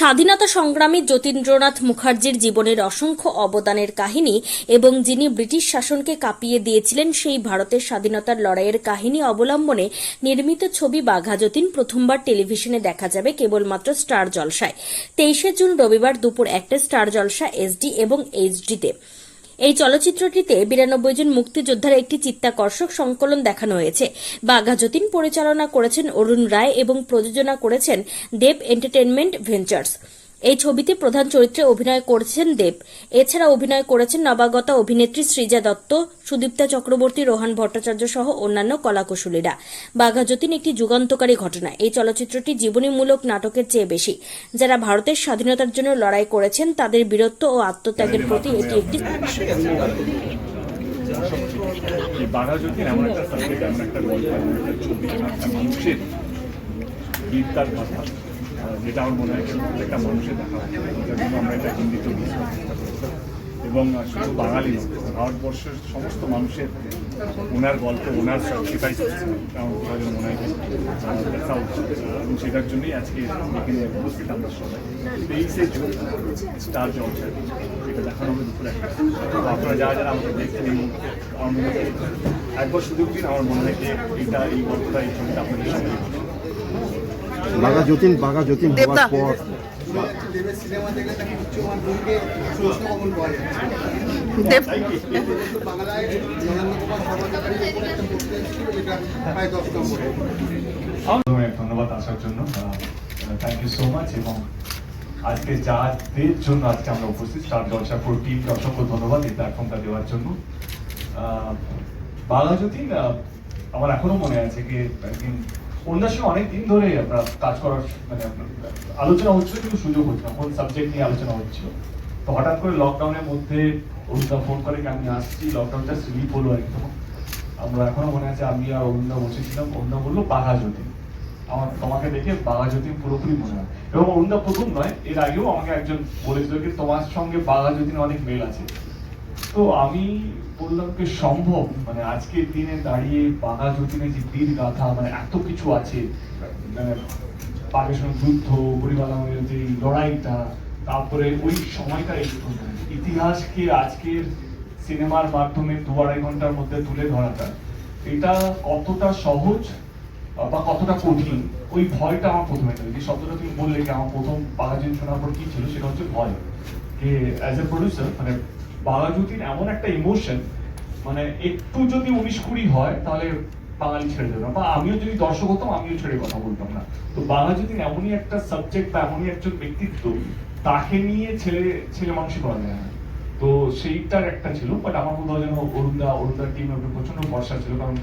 স্বাধীনতা সংগ্রামী যতীন্দ্রনাথ মুখার্জির জীবনের অসংখ্য অবদানের কাহিনী এবং যিনি ব্রিটিশ শাসনকে কাঁপিয়ে দিয়েছিলেন, সেই ভারতের স্বাধীনতার লড়াইয়ের কাহিনী অবলম্বনে নির্মিত ছবি বাঘা যতীন প্রথমবার টেলিভিশনে দেখা যাবে কেবলমাত্র স্টার জলসায়। তেইশে জুন রবিবার দুপুর একটা স্টার জলসা এসডি এবং এইচডিতে। এই চলচ্চিত্রটিতে বিরানব্বই জন মুক্তিযোদ্ধার একটি চিত্তাকর্ষক সংকলন দেখানো হয়েছে। বাঘা যতীন পরিচালনা করেছেন অরুণ রায় এবং প্রযোজনা করেছেন দেব এন্টারটেনমেন্ট ভেঞ্চার্স। এই ছবিতে প্রধান চরিত্রে অভিনয় করেছেন দেব। এছাড়া অভিনয় করেছেন নবাগতা অভিনেত্রী শ্রীজা দত্ত, সুদীপ্তা চক্রবর্তী, রোহান ভট্টাচার্য সহ অন্যান্য কলাকুশলীরা। বাঘা যতীন একটি যুগান্তকারী ঘটনা। এই চলচ্চিত্রটি জীবনীমূলক নাটকের চেয়ে বেশি। যারা ভারতের স্বাধীনতার জন্য লড়াই করেছেন, তাদের বীরত্ব ও আত্মত্যাগের প্রতি এটি একটি এই বাঘা যতীন এমন একটা সাবজেক্ট এমন একটা গল্প, এমন একটা ছবি একটা মানুষের বীরতার কথা। যেটা আমার মনে হয় প্রত্যেকটা মানুষের দেখা যার জন্য আমরা এটা মিস এবং শুধু বাঙালি ভারতবর্ষের সমস্ত মানুষের ওনার গল্প, ওনার সেটাই যেন মনে হয় দেখা উচিত। এবং সেটার জন্যই আজকে এখানে উপস্থিত আমরা সবাই। তেইশে জুন স্টার জলসা এটা দেখানো হবে দুপুরে। আপনারা যারা যারা আমাকে দেখছেন এই মুহূর্তে, আমার মনে হয় একবার সুযোগ দিন আমার মনে হয় যে এটা, এই গল্পটা, এই ছবিটা আপনাদের সামনে বাঘা যতীন বাঘা যতীন হওয়ার পর ধন্যবাদ আসার জন্য। থ্যাংক ইউ সো মাচ এবং আজকে যাদের জন্য আজকে আমরা উপস্থিত স্টার জলসা ফোর টিমকে অসংখ্য ধন্যবাদ এই প্ল্যাটফর্মটা দেওয়ার জন্য। আহ, বাংলা যতীন আমার এখনও মনে আছে কি একদিন অন্যান্য সময় অনেক দিন ধরে আমরা কাজ করার মানে আপনার আলোচনা হচ্ছিল, কিন্তু সুযোগ হচ্ছে না, কোন সাবজেক্ট নিয়ে আলোচনা হচ্ছিল। তো হঠাৎ করে লকডাউনের মধ্যে অরুণদা ফোন করে আমি আসছি লকডাউনটা স্লিপ হলো তখন আমরা এখনও মনে আছে, আমি আর অরুণদা বসেছিলাম, অরুণদা বলল, বাঘা যতীন আমার, তোমাকে দেখে বাঘা যতীন পুরোপুরি মনে হয়। এবং অরুণদা প্রথম নয়, এর আগেও আমাকে একজন বলেছিল কি তোমার সঙ্গে বাঘা যতীন অনেক মেল আছে। তো আমি বললাম কি সম্ভব? মানে আজকের দিনে দাঁড়িয়ে বাঘা যতীনের যে বীর গাথা মানে এত কিছু আছে মানে সঙ্গে যুদ্ধ বরিবালামের যে লড়াইটা, তারপরে ওই সময়টা ইতিহাসকে আজকের সিনেমার মাধ্যমে দু আড়াই ঘণ্টার মধ্যে তুলে ধরাটা, এটা কতটা সহজ বা কতটা কঠিন, ওই ভয়টা আমার প্রথমে ছিল যে শব্দটা তুমি বললে কি আমার প্রথম বাঘাজিন শোনার পর কি ছিল, সেটা হচ্ছে ভয়। যে অ্যাজ এ প্রডিউসার মানে বাঘাজুতির এমন একটা ইমোশন মানে একটু যদি উনিশ কুড়ি হয়, তাহলে বাঙালি ছেড়ে দেবে বা আমিও যদি দর্শক হতাম, আমিও ছেড়ে কথা বলতাম না। তো বাঘাজুতিন এমনই একটা সাবজেক্ট বা এমনই একজন ব্যক্তিত্ব, তাকে নিয়ে ছেলে ছেলে মানুষই করা যায় না। তো সেইটার একটা ছিল বাট আমার মনে হয় যেন অরুণদা, অরুণদার টিমের প্রচণ্ড ভরসা ছিল, কারণ